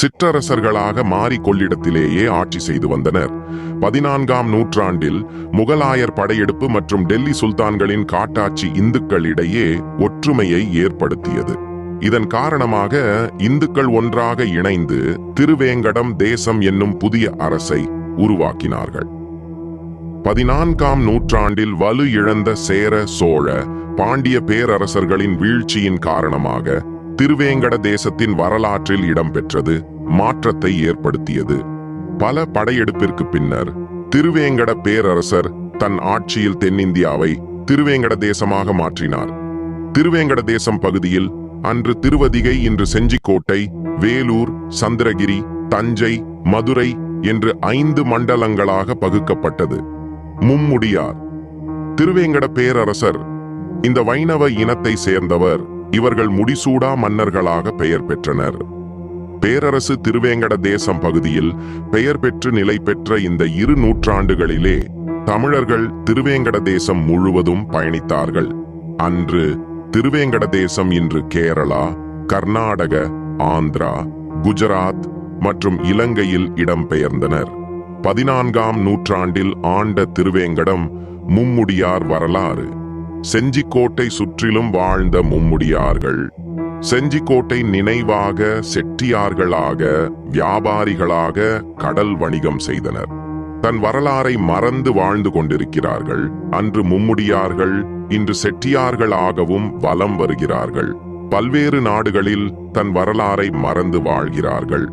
சிற்றரசர்களாக மாறி கொள்ளிடத்திலேயே ஆட்சி செய்து வந்தனர். பதினான்காம் நூற்றாண்டில் முகலாயர் படையெடுப்பு மற்றும் டெல்லி சுல்தான்களின் காட்டாட்சி இந்துக்களிடையே ஒற்றுமையை ஏற்படுத்தியது. இதன் காரணமாக இந்துக்கள் ஒன்றாக இணைந்து திருவேங்கடம் தேசம் என்னும் புதிய அரசை உருவாக்கினார்கள். பதினான்காம் நூற்றாண்டில் வலு இழந்த சேர சோழ பாண்டிய பேரரசர்களின் வீழ்ச்சியின் காரணமாக திருவேங்கட தேசத்தின் வரலாற்றில் இடம்பெற்றது மாற்றத்தை ஏற்படுத்தியது. பல படையெடுப்பிற்கு பின்னர் திருவேங்கட பேரரசர் தன் ஆட்சியில் தென்னிந்தியாவை திருவேங்கட தேசமாக மாற்றினார். திருவேங்கட தேசம் பகுதியில் அன்று திருவதிகை இன்று செஞ்சிக்கோட்டை வேலூர் சந்திரகிரி தஞ்சை மதுரை என்று ஐந்து மண்டலங்களாக பகுக்கப்பட்டது. மும்முடியார். திருவேங்கட பேரரசர் இந்த வைணவ இனத்தை சேர்ந்தவர் இவர்கள் முடிசூடா மன்னர்களாக பெயர் பெற்றனர். பேரரசு திருவேங்கட தேசம் பகுதியில் பெயர் பெற்று நிலை பெற்ற இந்த இரு நூற்றாண்டுகளிலே தமிழர்கள் திருவேங்கட தேசம் முழுவதும் பயணித்தார்கள். அன்று திருவேங்கட தேசம் இன்று கேரளா கர்நாடக ஆந்திரா குஜராத் மற்றும் இலங்கையில் இடம்பெயர்ந்தனர். பதினான்காம் நூற்றாண்டில் ஆண்ட திருவேங்கடம் மும்முடியார் வரலாறு. செஞ்சிக்கோட்டை சுற்றிலும் வாழ்ந்த மும்முடியார்கள். செஞ்சிக்கோட்டை நினைவாக செட்டியார்களாக வியாபாரிகளாக கடல் வணிகம் செய்தனர். தன் வரலாறை மறந்து வாழ்ந்து கொண்டிருக்கிறார்கள். அன்று மும்முடியார்கள் இன்று செட்டியார்களாகவும் வலம் வருகிறார்கள். பல்வேறு நாடுகளில் தன் வரலாறை மறந்து வாழ்கிறார்கள்.